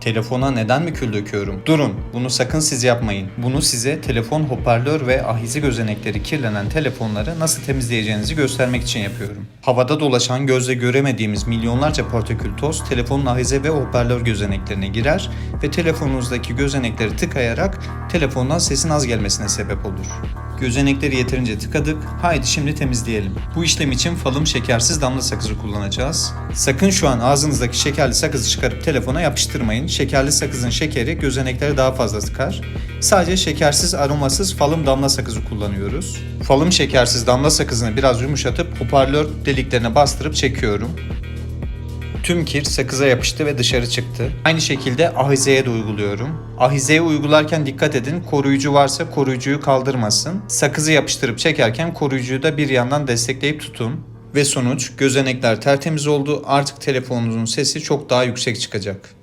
Telefona neden mi kül döküyorum? Durun, bunu sakın siz yapmayın. Bunu size telefon hoparlör ve ahizi gözenekleri kirlenen telefonları nasıl temizleyeceğinizi göstermek için yapıyorum. Havada dolaşan gözle göremediğimiz milyonlarca partikül toz telefonun ahize ve hoparlör gözeneklerine girer ve telefonunuzdaki gözenekleri tıkayarak telefondan sesin az gelmesine sebep olur. Gözenekleri yeterince tıkadık. Haydi şimdi temizleyelim. Bu işlem için falım şekersiz damla sakızı kullanacağız. Sakın şu an ağzınızdaki şekerli sakızı çıkarıp telefona yapıştırmayın. Şekerli sakızın şekeri gözenekleri daha fazla tıkar. Sadece şekersiz aromasız falım damla sakızı kullanıyoruz. Falım şekersiz damla sakızını biraz yumuşatıp hoparlör deliklerine bastırıp çekiyorum. Tüm kir sakıza yapıştı ve dışarı çıktı. Aynı şekilde ahizeye de uyguluyorum. Ahizeye uygularken dikkat edin koruyucu varsa koruyucuyu kaldırmasın. Sakızı yapıştırıp çekerken koruyucuyu da bir yandan destekleyip tutun. Ve sonuç gözenekler tertemiz oldu. Artık telefonunuzun sesi çok daha yüksek çıkacak.